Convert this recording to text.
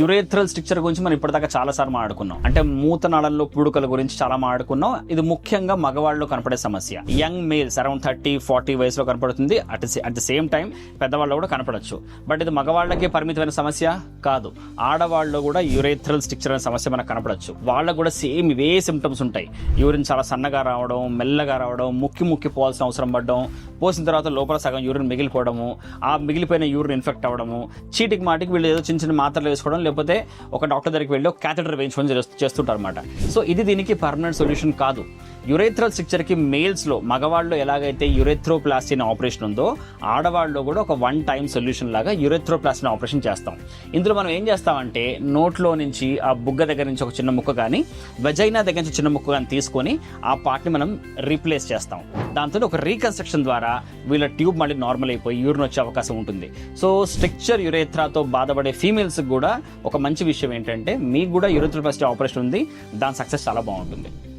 Urethral structure గురించి మనం ఇప్పటిదాకా చాలా సార్లు మాట్లాడుకున్నాం. అంటే మూత నాళంలో పుడుకల గురించి చాలా మాట్లాడుకున్నాం. ఇది ముఖ్యంగా మగవాళ్ళలో కనపడే సమస్య. Young males around thirty forty వయసులో కనపడుతుంది. At at the same time పెద్దవాళ్ళు కూడా కనపడచ్చు. బట్ ఇది మగవాళ్ళకే పరిమితమైన సమస్య కాదు. ఆడవాళ్ళు కూడా యురేథ్రల్ స్ట్రక్చర్ అనే సమస్య మనకు కనపడచ్చు. వాళ్ళకు కూడా సేమ్ ఇవే సిమ్టమ్స్ ఉంటాయి. యూరిన్ చాలా సన్నగా రావడం మెల్లగా రావడం ముక్కి ముక్కి పోవాల్సిన అవసరం పడడం పోసిన తర్వాత లోపల సగం యూరిన్ మిగిలిపోవడము ఆ మిగిలిపోయిన యూరిన్ ఇన్ఫెక్ట్ అవ్వడము చీటికి మాటికి వీళ్ళు ఏదో చిన్న చిన్న మాత్రలు వేసుకోవడం లేకపోతే ఒక డాక్టర్ దగ్గరికి వెళ్ళి ఒక క్యాథెటర్ వేయించుకొని చేస్తుంటారు అనమాట సో ఇది దీనికి పర్మనెంట్ సొల్యూషన్ కాదు. యురేథ్రల్ స్ట్రక్చర్కి మేల్స్లో మగవాళ్ళు ఎలాగైతే యురేథ్రోప్లాస్టీ ఆపరేషన్ ఉందో ఆడవాళ్ళలో కూడా ఒక వన్ టైం సొల్యూషన్ లాగా యురేథ్రోప్లాస్టీ ఆపరేషన్ చేస్తాం. ఇందులో మనం ఏం చేస్తామంటే నోట్లో నుంచి ఆ బుగ్గ దగ్గర నుంచి ఒక చిన్న ముక్క కానీ వెజైనా దగ్గర నుంచి చిన్న ముక్క కానీ తీసుకొని ఆ పార్ట్ని మనం రీప్లేస్ చేస్తాం. దాంతో ఒక రీకన్స్ట్రక్షన్ ద్వారా వీళ్ళ ట్యూబ్ మళ్ళీ నార్మల్ అయిపోయి యూరిన్ వచ్చే అవకాశం ఉంటుంది. సో స్ట్రక్చర్ యురేథ్రాతో బాధపడే ఫీమేల్స్కి కూడా ఒక మంచి విషయం ఏంటంటే మీకు కూడా యురేథ్రోప్లాస్టీ ఆపరేషన్ ఉంది దాని సక్సెస్ చాలా బాగుంటుంది.